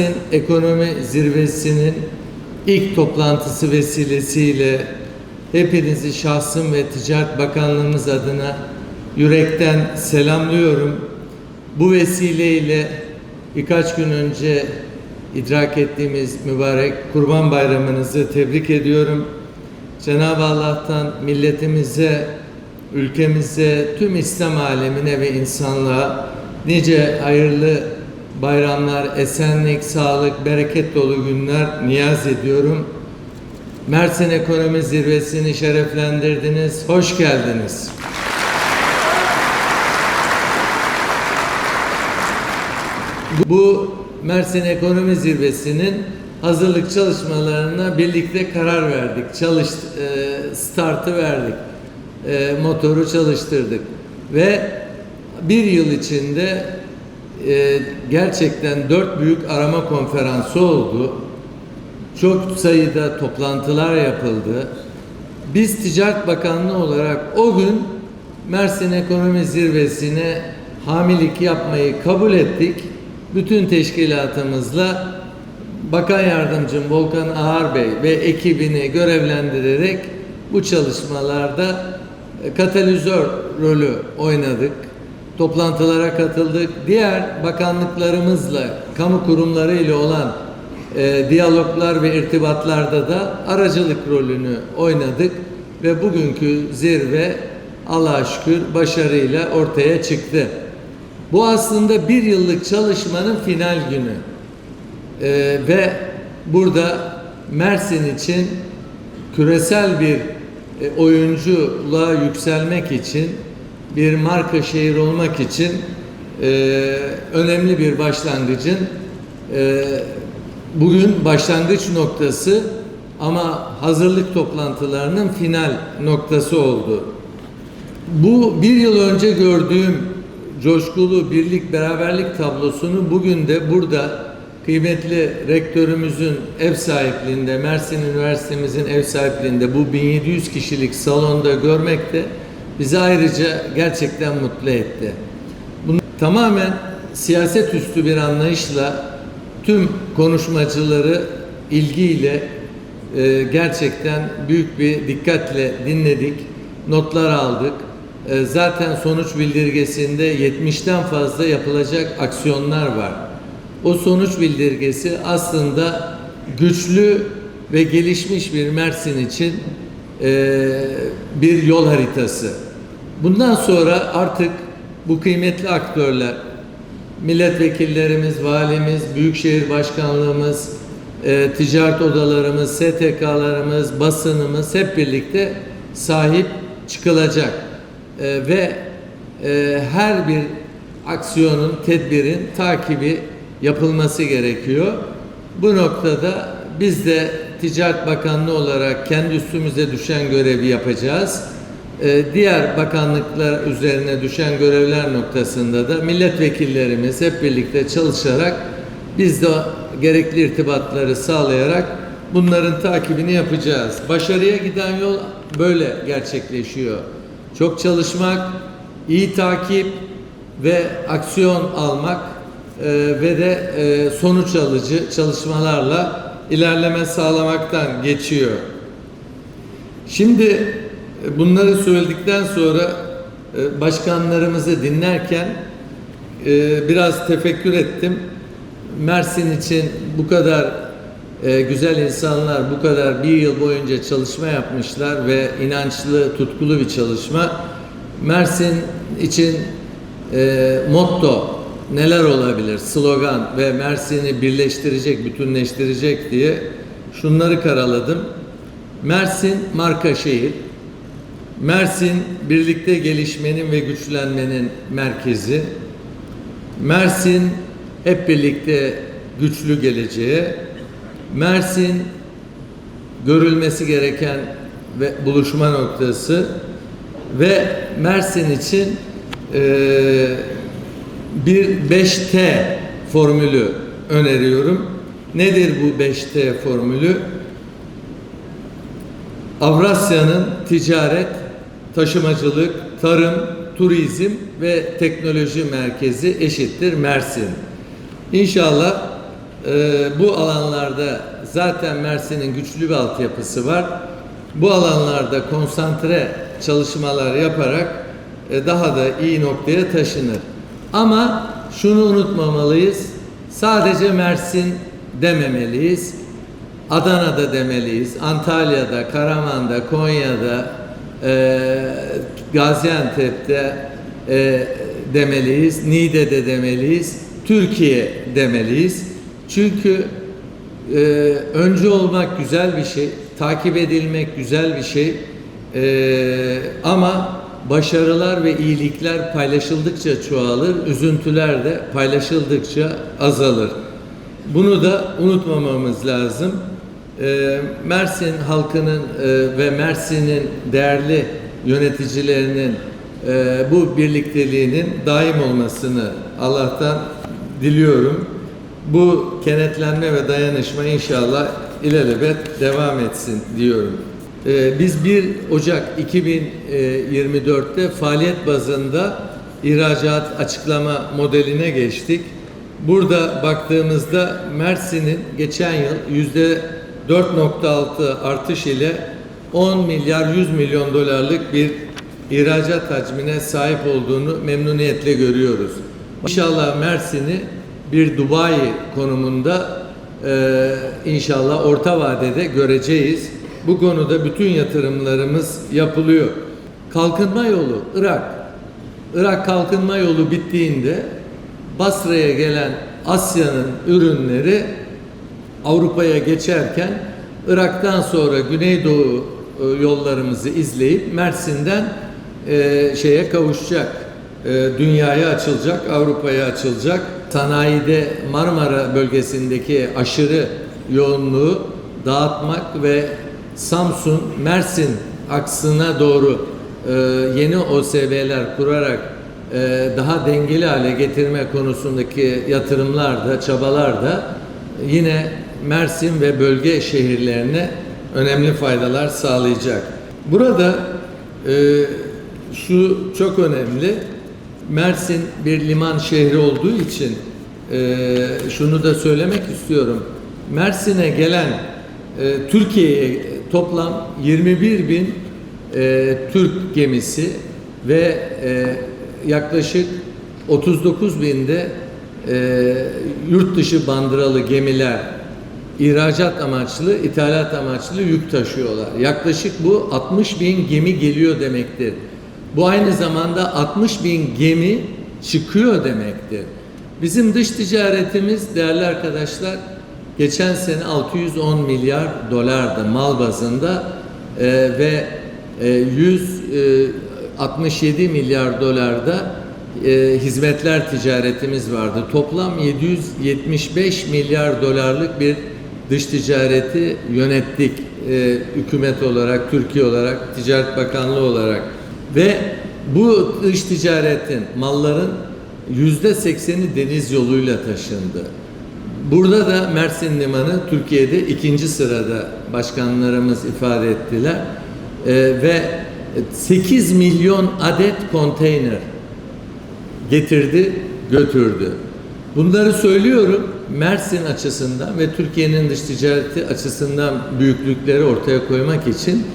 Mersin Ekonomi Zirvesi'nin ilk toplantısı vesilesiyle hepinizi şahsım ve Ticaret Bakanlığımız adına yürekten selamlıyorum. Bu vesileyle birkaç gün önce idrak ettiğimiz mübarek Kurban Bayramınızı tebrik ediyorum. Cenab-ı Allah'tan milletimize, ülkemize, tüm İslam alemine ve insanlığa nice hayırlı bayramlar, esenlik, sağlık, bereket dolu günler niyaz ediyorum. Mersin Ekonomi Zirvesi'ni şereflendirdiniz. Hoş geldiniz. Bu Mersin Ekonomi Zirvesi'nin hazırlık çalışmalarına birlikte karar verdik. Çalış, e, startı verdik. E, motoru çalıştırdık. Ve bir yıl içinde e, gerçekten dört büyük arama konferansı oldu. Çok sayıda toplantılar yapıldı. Biz Ticaret Bakanlığı olarak o gün Mersin Ekonomi Zirvesi'ne hamilik yapmayı kabul ettik. Bütün teşkilatımızla Bakan Yardımcım Volkan Ağar Bey ve ekibini görevlendirerek bu çalışmalarda katalizör rolü oynadık. Toplantılara katıldık. Diğer bakanlıklarımızla, kamu kurumları ile olan e, diyaloglar ve irtibatlarda da aracılık rolünü oynadık ve bugünkü zirve Allah'a şükür başarıyla ortaya çıktı. Bu aslında bir yıllık çalışmanın final günü. Ee, ve burada Mersin için küresel bir e, oyunculuğa yükselmek için bir marka şehir olmak için e, önemli bir başlangıcın e, bugün başlangıç noktası ama hazırlık toplantılarının final noktası oldu. Bu bir yıl önce gördüğüm coşkulu birlik beraberlik tablosunu bugün de burada kıymetli rektörümüzün ev sahipliğinde, Mersin Üniversitemizin ev sahipliğinde bu 1700 kişilik salonda görmek de bizi ayrıca gerçekten mutlu etti. Bunu tamamen siyaset üstü bir anlayışla tüm konuşmacıları ilgiyle e, gerçekten büyük bir dikkatle dinledik, notlar aldık. E, zaten sonuç bildirgesinde 70'ten fazla yapılacak aksiyonlar var. O sonuç bildirgesi aslında güçlü ve gelişmiş bir Mersin için e, bir yol haritası. Bundan sonra artık bu kıymetli aktörler, milletvekillerimiz, valimiz, büyükşehir başkanlığımız, e, ticaret odalarımız, STK'larımız, basınımız hep birlikte sahip çıkılacak. E, ve e, her bir aksiyonun, tedbirin takibi yapılması gerekiyor. Bu noktada biz de Ticaret Bakanlığı olarak kendi üstümüze düşen görevi yapacağız. Ee, diğer bakanlıklar üzerine düşen görevler noktasında da milletvekillerimiz hep birlikte çalışarak biz de gerekli irtibatları sağlayarak bunların takibini yapacağız. Başarıya giden yol böyle gerçekleşiyor. Çok çalışmak, iyi takip ve aksiyon almak e, ve de e, sonuç alıcı çalışmalarla ilerleme sağlamaktan geçiyor. Şimdi bunları söyledikten sonra e, başkanlarımızı dinlerken e, biraz tefekkür ettim. Mersin için bu kadar e, güzel insanlar bu kadar bir yıl boyunca çalışma yapmışlar ve inançlı, tutkulu bir çalışma. Mersin için e, motto neler olabilir? Slogan ve Mersin'i birleştirecek, bütünleştirecek diye şunları karaladım. Mersin marka şehir. Mersin birlikte gelişmenin ve güçlenmenin merkezi. Mersin hep birlikte güçlü geleceğe. Mersin görülmesi gereken ve buluşma noktası ve Mersin için eee bir 5T formülü öneriyorum. Nedir bu 5T formülü? Avrasya'nın ticaret, taşımacılık, tarım, turizm ve teknoloji merkezi eşittir Mersin. İnşallah e, bu alanlarda zaten Mersin'in güçlü bir altyapısı var. Bu alanlarda konsantre çalışmalar yaparak e, daha da iyi noktaya taşınır. Ama şunu unutmamalıyız. Sadece Mersin dememeliyiz. Adana'da demeliyiz, Antalya'da, Karaman'da, Konya'da, e, Gaziantep'te e, demeliyiz, Niğde'de demeliyiz, Türkiye demeliyiz. Çünkü e, öncü olmak güzel bir şey, takip edilmek güzel bir şey E, ama başarılar ve iyilikler paylaşıldıkça çoğalır, üzüntüler de paylaşıldıkça azalır. Bunu da unutmamamız lazım. Ee, Mersin halkının e, ve Mersin'in değerli yöneticilerinin e, bu birlikteliğinin daim olmasını Allah'tan diliyorum. Bu kenetlenme ve dayanışma inşallah ilelebet devam etsin diyorum. Ee, Biz 1 Ocak 2024'te faaliyet bazında ihracat açıklama modeline geçtik. Burada baktığımızda Mersin'in geçen yıl yüzde 4.6 artış ile 10 milyar 100 milyon dolarlık bir ihracat hacmine sahip olduğunu memnuniyetle görüyoruz. İnşallah Mersin'i bir Dubai konumunda e, inşallah orta vadede göreceğiz. Bu konuda bütün yatırımlarımız yapılıyor. Kalkınma yolu Irak. Irak kalkınma yolu bittiğinde Basra'ya gelen Asya'nın ürünleri Avrupa'ya geçerken Irak'tan sonra Güneydoğu e, yollarımızı izleyip Mersin'den e, şeye kavuşacak. E, dünyaya açılacak, Avrupa'ya açılacak. Sanayide Marmara bölgesindeki aşırı yoğunluğu dağıtmak ve Samsun, Mersin aksına doğru e, yeni OSB'ler kurarak e, daha dengeli hale getirme konusundaki yatırımlar da, çabalar da yine Mersin ve bölge şehirlerine önemli faydalar sağlayacak. Burada e, şu çok önemli. Mersin bir liman şehri olduğu için e, şunu da söylemek istiyorum. Mersin'e gelen e, Türkiye'ye toplam 21 bin e, Türk gemisi ve e, yaklaşık 39 binde e, yurt dışı bandıralı gemiler ihracat amaçlı, ithalat amaçlı yük taşıyorlar. Yaklaşık bu 60 bin gemi geliyor demektir. Bu aynı zamanda 60 bin gemi çıkıyor demektir. Bizim dış ticaretimiz değerli arkadaşlar geçen sene 610 milyar dolardı mal bazında e, ve e, 167 milyar dolarda e, hizmetler ticaretimiz vardı. Toplam 775 milyar dolarlık bir dış ticareti yönettik e, hükümet olarak, Türkiye olarak, Ticaret Bakanlığı olarak ve bu dış ticaretin, malların yüzde sekseni deniz yoluyla taşındı. Burada da Mersin Limanı Türkiye'de ikinci sırada başkanlarımız ifade ettiler. E, ve 8 milyon adet konteyner getirdi, götürdü. Bunları söylüyorum Mersin açısından ve Türkiye'nin dış ticareti açısından büyüklükleri ortaya koymak için.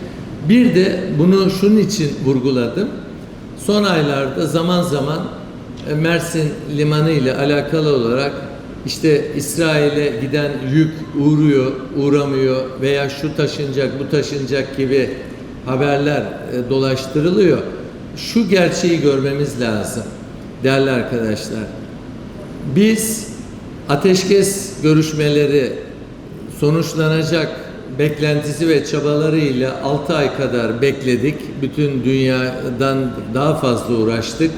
Bir de bunu şunun için vurguladım. Son aylarda zaman zaman e, Mersin limanı ile alakalı olarak işte İsrail'e giden yük uğruyor, uğramıyor veya şu taşınacak, bu taşınacak gibi haberler e, dolaştırılıyor. Şu gerçeği görmemiz lazım değerli arkadaşlar. Biz ateşkes görüşmeleri sonuçlanacak beklentisi ve çabalarıyla 6 ay kadar bekledik. Bütün dünyadan daha fazla uğraştık.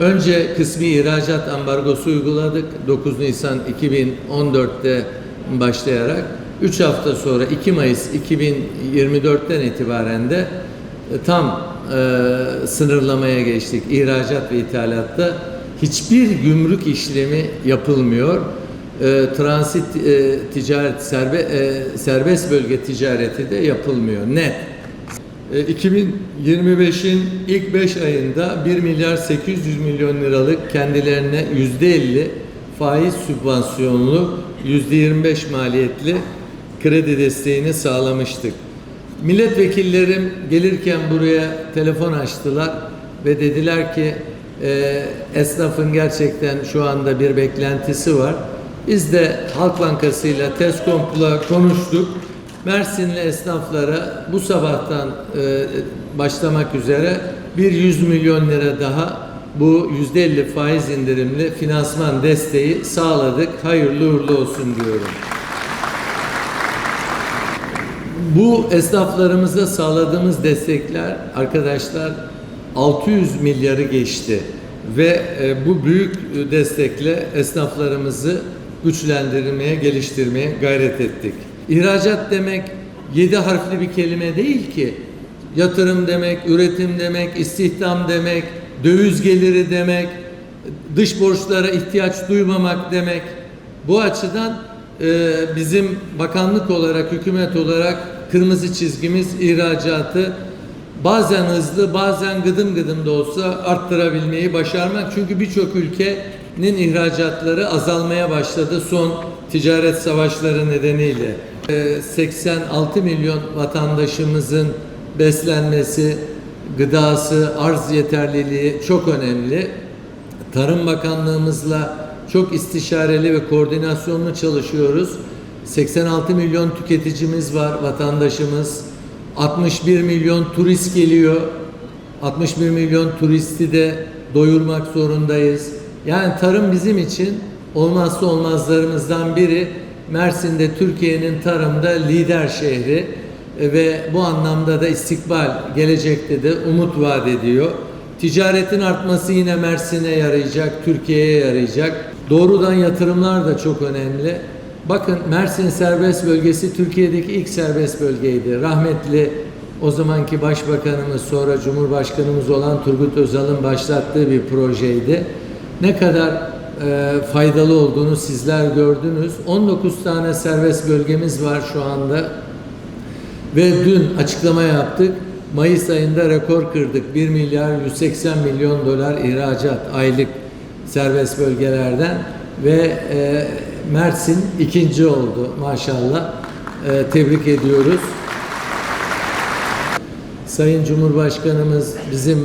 Önce kısmi ihracat ambargosu uyguladık 9 Nisan 2014'te başlayarak 3 hafta sonra 2 Mayıs 2024'ten itibaren de tam e, sınırlamaya geçtik. İhracat ve ithalatta hiçbir gümrük işlemi yapılmıyor. E, transit e, ticaret serbe, e, serbest bölge ticareti de yapılmıyor. Net. E, 2025'in ilk 5 ayında 1 milyar 800 milyon liralık kendilerine yüzde 50 faiz sübvansiyonlu %25 maliyetli kredi desteğini sağlamıştık. Milletvekillerim gelirken buraya telefon açtılar ve dediler ki e, esnafın gerçekten şu anda bir beklentisi var. Biz de Halk Bankası ile Tescomp'la konuştuk. Mersinli esnaflara bu sabahtan e, başlamak üzere bir 100 milyon lira daha bu %50 faiz indirimli finansman desteği sağladık. Hayırlı uğurlu olsun diyorum. Bu esnaflarımıza sağladığımız destekler arkadaşlar 600 milyarı geçti ve e, bu büyük destekle esnaflarımızı güçlendirmeye, geliştirmeye gayret ettik. İhracat demek 7 harfli bir kelime değil ki. Yatırım demek, üretim demek, istihdam demek, döviz geliri demek, dış borçlara ihtiyaç duymamak demek. Bu açıdan e, bizim bakanlık olarak, hükümet olarak kırmızı çizgimiz ihracatı bazen hızlı, bazen gıdım gıdım da olsa arttırabilmeyi başarmak. Çünkü birçok ülkenin ihracatları azalmaya başladı son ticaret savaşları nedeniyle. E, 86 milyon vatandaşımızın beslenmesi, gıdası, arz yeterliliği çok önemli. Tarım Bakanlığımızla çok istişareli ve koordinasyonlu çalışıyoruz. 86 milyon tüketicimiz var, vatandaşımız. 61 milyon turist geliyor. 61 milyon turisti de doyurmak zorundayız. Yani tarım bizim için olmazsa olmazlarımızdan biri. Mersin'de Türkiye'nin tarımda lider şehri E, ve bu anlamda da istikbal gelecekte de umut vaat ediyor. Ticaretin artması yine Mersin'e yarayacak, Türkiye'ye yarayacak. Doğrudan yatırımlar da çok önemli. Bakın Mersin serbest bölgesi Türkiye'deki ilk serbest bölgeydi. Rahmetli o zamanki başbakanımız sonra Cumhurbaşkanımız olan Turgut Özal'ın başlattığı bir projeydi. Ne kadar e, faydalı olduğunu sizler gördünüz. 19 tane serbest bölgemiz var şu anda. Ve dün açıklama yaptık. Mayıs ayında rekor kırdık. 1 milyar 180 milyon dolar ihracat aylık serbest bölgelerden ve e, Mersin ikinci oldu maşallah. E, tebrik ediyoruz. Sayın Cumhurbaşkanımız bizim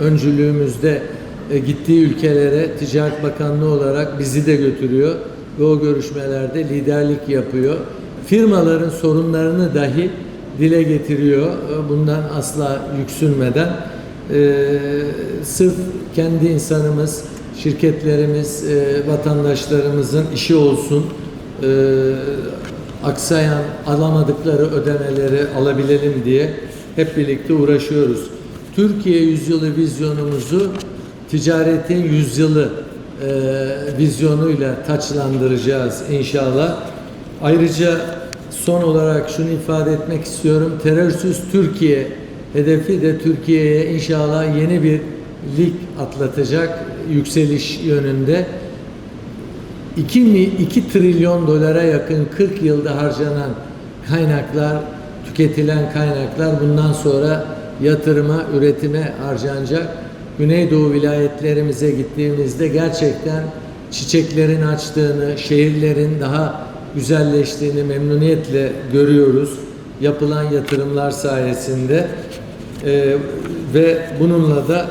öncülüğümüzde e, gittiği ülkelere Ticaret Bakanlığı olarak bizi de götürüyor ve o görüşmelerde liderlik yapıyor. Firmaların sorunlarını dahi dile getiriyor. E, Bundan asla yüksünmeden e, sırf kendi insanımız, şirketlerimiz, e, vatandaşlarımızın işi olsun, e, aksayan, alamadıkları ödemeleri alabilelim diye hep birlikte uğraşıyoruz. Türkiye yüzyılı vizyonumuzu ticaretin yüzyılı e, vizyonuyla taçlandıracağız inşallah. Ayrıca son olarak şunu ifade etmek istiyorum. Terörsüz Türkiye hedefi de Türkiye'ye inşallah yeni bir lig atlatacak yükseliş yönünde. 2, mi, 2 trilyon dolara yakın 40 yılda harcanan kaynaklar, tüketilen kaynaklar bundan sonra yatırıma, üretime harcanacak. Güneydoğu vilayetlerimize gittiğimizde gerçekten çiçeklerin açtığını, şehirlerin daha güzelleştiğini memnuniyetle görüyoruz. Yapılan yatırımlar sayesinde Ee, ve bununla da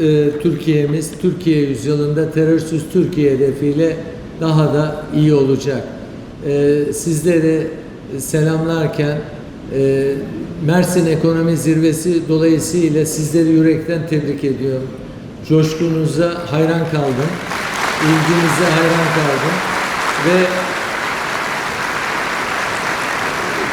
e, Türkiye'miz Türkiye yüzyılında terörsüz Türkiye hedefiyle daha da iyi olacak. Ee, sizleri selamlarken e, Mersin Ekonomi Zirvesi dolayısıyla sizleri yürekten tebrik ediyorum. Coşkunuza hayran kaldım. İlginize hayran kaldım. Ve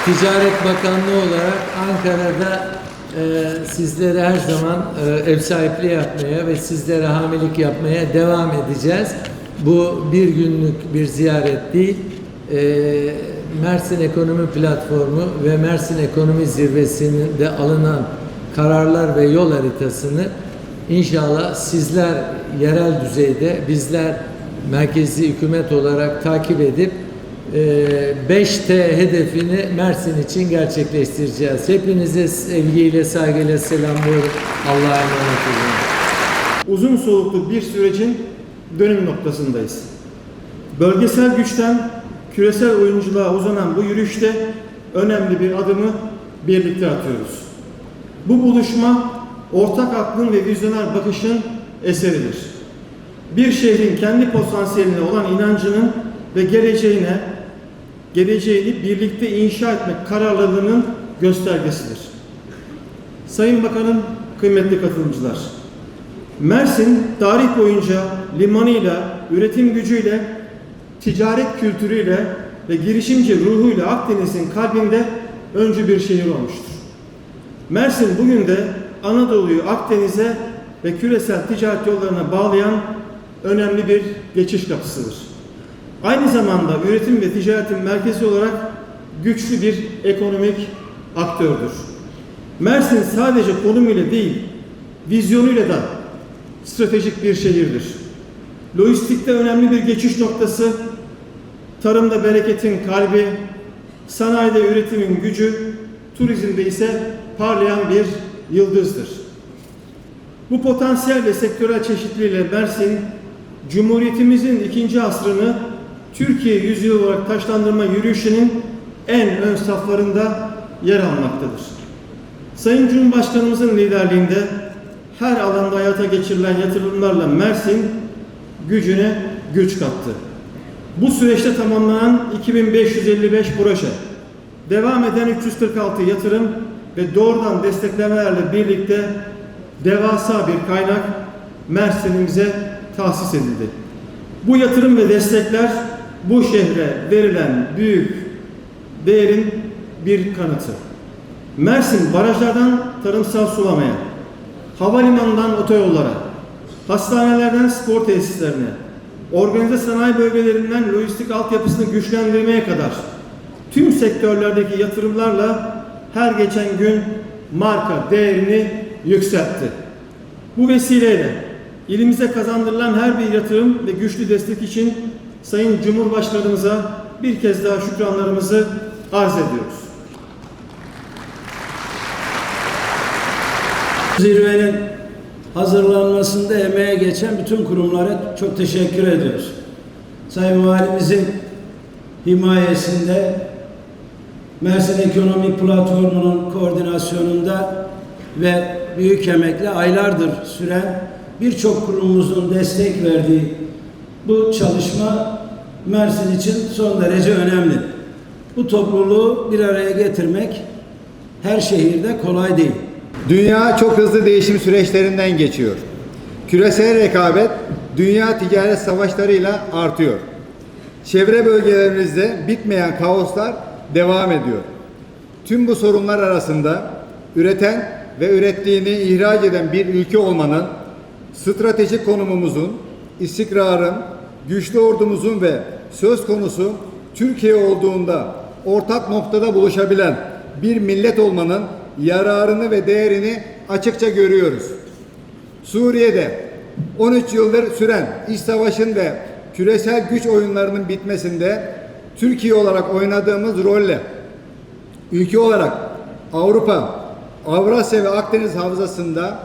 Ticaret Bakanlığı olarak Ankara'da e, sizlere her zaman e, ev sahipliği yapmaya ve sizlere hamilik yapmaya devam edeceğiz. Bu bir günlük bir ziyaret değil. E, Mersin Ekonomi Platformu ve Mersin Ekonomi Zirvesi'nde alınan kararlar ve yol haritasını inşallah sizler yerel düzeyde bizler merkezi hükümet olarak takip edip 5T hedefini Mersin için gerçekleştireceğiz. Hepinize sevgiyle, saygıyla selamlıyorum. Allah'a emanet olun. Uzun soluklu bir sürecin dönüm noktasındayız. Bölgesel güçten küresel oyunculuğa uzanan bu yürüyüşte önemli bir adımı birlikte atıyoruz. Bu buluşma ortak aklın ve vizyoner bakışın eseridir. Bir şehrin kendi potansiyeline olan inancının ve geleceğine geleceğini birlikte inşa etmek kararlılığının göstergesidir. Sayın Bakanım, kıymetli katılımcılar, Mersin tarih boyunca limanıyla, üretim gücüyle, ticaret kültürüyle ve girişimci ruhuyla Akdeniz'in kalbinde öncü bir şehir olmuştur. Mersin bugün de Anadolu'yu Akdeniz'e ve küresel ticaret yollarına bağlayan önemli bir geçiş kapısıdır. Aynı zamanda üretim ve ticaretin merkezi olarak güçlü bir ekonomik aktördür. Mersin sadece konumuyla değil, vizyonuyla da stratejik bir şehirdir. Lojistikte önemli bir geçiş noktası, tarımda bereketin kalbi, sanayide üretimin gücü, turizmde ise parlayan bir yıldızdır. Bu potansiyel ve sektörel çeşitliliğiyle Mersin, Cumhuriyetimizin ikinci asrını Türkiye yüzyılı olarak taşlandırma yürüyüşünün en ön saflarında yer almaktadır. Sayın Cumhurbaşkanımızın liderliğinde her alanda hayata geçirilen yatırımlarla Mersin gücüne güç kattı. Bu süreçte tamamlanan 2555 proje, devam eden 346 yatırım ve doğrudan desteklemelerle birlikte devasa bir kaynak Mersin'imize tahsis edildi. Bu yatırım ve destekler bu şehre verilen büyük değerin bir kanıtı. Mersin barajlardan tarımsal sulamaya, havalimanından otoyollara, hastanelerden spor tesislerine, organize sanayi bölgelerinden lojistik altyapısını güçlendirmeye kadar tüm sektörlerdeki yatırımlarla her geçen gün marka değerini yükseltti. Bu vesileyle ilimize kazandırılan her bir yatırım ve güçlü destek için Sayın Cumhurbaşkanımıza bir kez daha şükranlarımızı arz ediyoruz. Zirvenin hazırlanmasında emeğe geçen bütün kurumlara çok teşekkür ediyoruz. Sayın Valimizin himayesinde Mersin Ekonomik Platformu'nun koordinasyonunda ve büyük emekle aylardır süren birçok kurumumuzun destek verdiği bu çalışma Mersin için son derece önemli. Bu topluluğu bir araya getirmek her şehirde kolay değil. Dünya çok hızlı değişim süreçlerinden geçiyor. Küresel rekabet dünya ticaret savaşlarıyla artıyor. Çevre bölgelerimizde bitmeyen kaoslar devam ediyor. Tüm bu sorunlar arasında üreten ve ürettiğini ihraç eden bir ülke olmanın stratejik konumumuzun, istikrarın, güçlü ordumuzun ve söz konusu Türkiye olduğunda ortak noktada buluşabilen bir millet olmanın yararını ve değerini açıkça görüyoruz. Suriye'de 13 yıldır süren iç savaşın ve küresel güç oyunlarının bitmesinde Türkiye olarak oynadığımız rolle ülke olarak Avrupa, Avrasya ve Akdeniz havzasında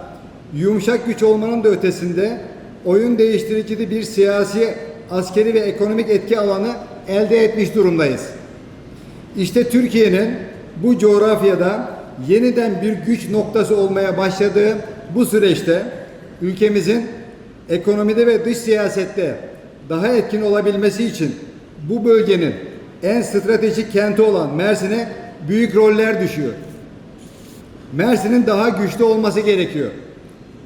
yumuşak güç olmanın da ötesinde oyun değiştirici bir siyasi, askeri ve ekonomik etki alanı elde etmiş durumdayız. İşte Türkiye'nin bu coğrafyada yeniden bir güç noktası olmaya başladığı bu süreçte ülkemizin ekonomide ve dış siyasette daha etkin olabilmesi için bu bölgenin en stratejik kenti olan Mersin'e büyük roller düşüyor. Mersin'in daha güçlü olması gerekiyor.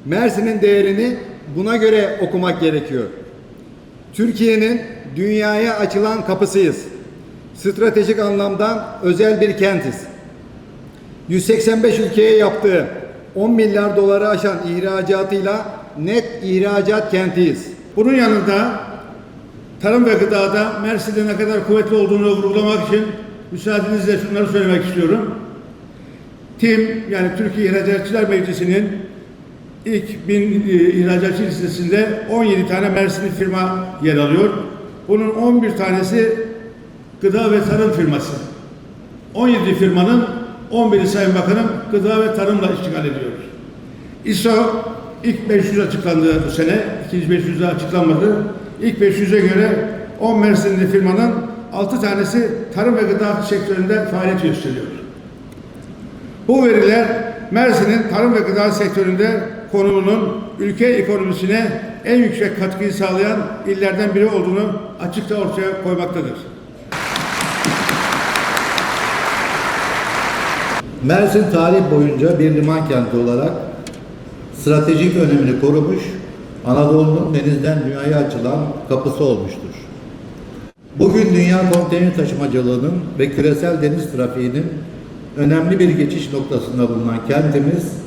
Mersin'in değerini buna göre okumak gerekiyor. Türkiye'nin dünyaya açılan kapısıyız. Stratejik anlamda özel bir kentiz. 185 ülkeye yaptığı 10 milyar doları aşan ihracatıyla net ihracat kentiyiz. Bunun yanında tarım ve gıdada Mersin'de ne kadar kuvvetli olduğunu vurgulamak için müsaadenizle şunları söylemek istiyorum. TİM yani Türkiye İhracatçılar Meclisi'nin ilk bin e, ihracatçı listesinde 17 tane Mersinli firma yer alıyor. Bunun 11 tanesi gıda ve tarım firması. 17 firmanın 11'i Sayın Bakanım gıda ve tarımla iştigal ediyor. İSO ilk 500 açıklandı bu sene. İkinci 500 daha açıklanmadı. İlk 500'e göre 10 Mersinli firmanın 6 tanesi tarım ve gıda sektöründe faaliyet gösteriyor. Bu veriler Mersin'in tarım ve gıda sektöründe konumunun ülke ekonomisine en yüksek katkıyı sağlayan illerden biri olduğunu açıkça ortaya koymaktadır. Mersin tarih boyunca bir liman kenti olarak stratejik önemini korumuş, Anadolu'nun denizden dünyaya açılan kapısı olmuştur. Bugün dünya konteyner taşımacılığının ve küresel deniz trafiğinin önemli bir geçiş noktasında bulunan kentimiz,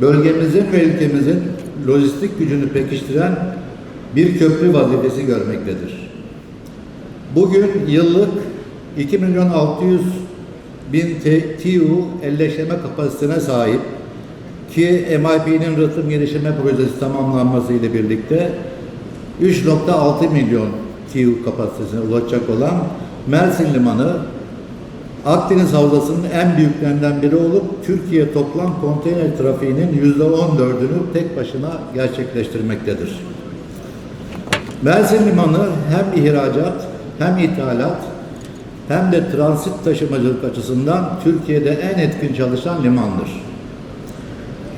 bölgemizin ve ülkemizin lojistik gücünü pekiştiren bir köprü vazifesi görmektedir. Bugün yıllık 2 milyon 600 bin T- TEU elleştirme kapasitesine sahip ki MIP'nin rıhtım geliştirme projesi tamamlanması ile birlikte 3.6 milyon TEU kapasitesine ulaşacak olan Mersin Limanı Akdeniz Havzası'nın en büyüklerinden biri olup Türkiye toplam konteyner trafiğinin %14'ünü tek başına gerçekleştirmektedir. Mersin Limanı hem ihracat hem ithalat hem de transit taşımacılık açısından Türkiye'de en etkin çalışan limandır.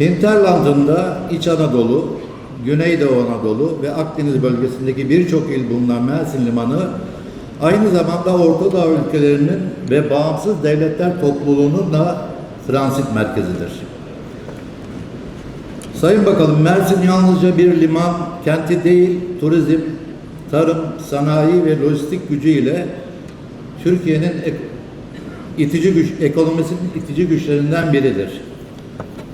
Hinterland'ında İç Anadolu, Güneydoğu Anadolu ve Akdeniz bölgesindeki birçok il bulunan Mersin Limanı aynı zamanda Orta Doğu ülkelerinin ve bağımsız devletler topluluğunun da transit merkezidir. Sayın Bakalım Mersin yalnızca bir liman kenti değil, turizm, tarım, sanayi ve lojistik gücüyle Türkiye'nin itici güç, ekonomisinin itici güçlerinden biridir.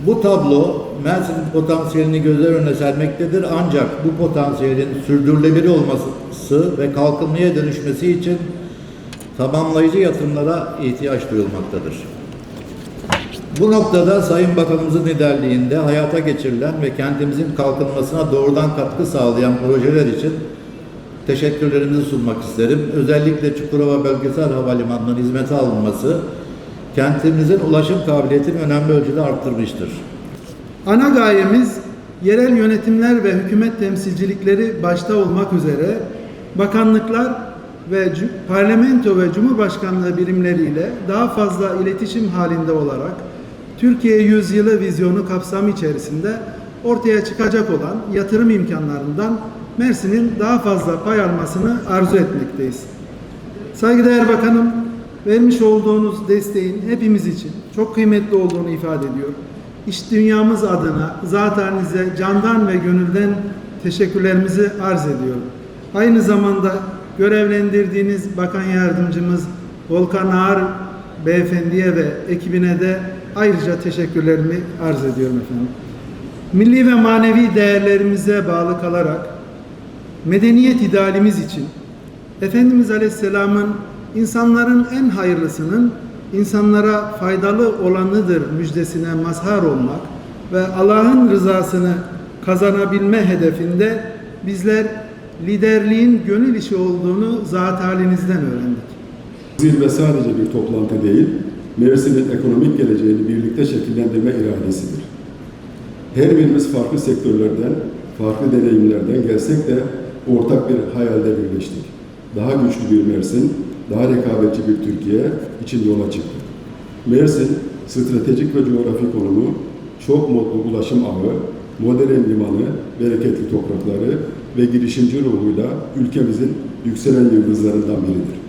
Bu tablo Mersin'in potansiyelini gözler önüne sermektedir ancak bu potansiyelin sürdürülebilir olması ve kalkınmaya dönüşmesi için tamamlayıcı yatırımlara ihtiyaç duyulmaktadır. Bu noktada Sayın Bakanımızın liderliğinde hayata geçirilen ve kentimizin kalkınmasına doğrudan katkı sağlayan projeler için teşekkürlerimizi sunmak isterim. Özellikle Çukurova Bölgesel Havalimanı'nın hizmete alınması kentimizin ulaşım kabiliyetini önemli ölçüde arttırmıştır. Ana gayemiz yerel yönetimler ve hükümet temsilcilikleri başta olmak üzere bakanlıklar ve parlamento ve cumhurbaşkanlığı birimleriyle daha fazla iletişim halinde olarak Türkiye yüzyılı vizyonu kapsamı içerisinde ortaya çıkacak olan yatırım imkanlarından Mersin'in daha fazla pay almasını arzu etmekteyiz. Saygıdeğer Bakanım, vermiş olduğunuz desteğin hepimiz için çok kıymetli olduğunu ifade ediyor. İş dünyamız adına zat halinize candan ve gönülden teşekkürlerimizi arz ediyorum. Aynı zamanda görevlendirdiğiniz Bakan Yardımcımız Volkan Ağar Beyefendiye ve ekibine de ayrıca teşekkürlerimi arz ediyorum efendim. Milli ve manevi değerlerimize bağlı kalarak medeniyet idealimiz için Efendimiz Aleyhisselam'ın insanların en hayırlısının insanlara faydalı olanıdır müjdesine mazhar olmak ve Allah'ın rızasını kazanabilme hedefinde bizler liderliğin gönül işi olduğunu zat halinizden öğrendik. Zirve sadece bir toplantı değil, Mersin'in ekonomik geleceğini birlikte şekillendirme iradesidir. Her birimiz farklı sektörlerden, farklı deneyimlerden gelsek de ortak bir hayalde birleştik. Daha güçlü bir Mersin, daha rekabetçi bir Türkiye için yola çıktık. Mersin, stratejik ve coğrafi konumu, çok modlu ulaşım ağı, modern limanı, bereketli toprakları ve girişimci ruhuyla ülkemizin yükselen yıldızlarından biridir.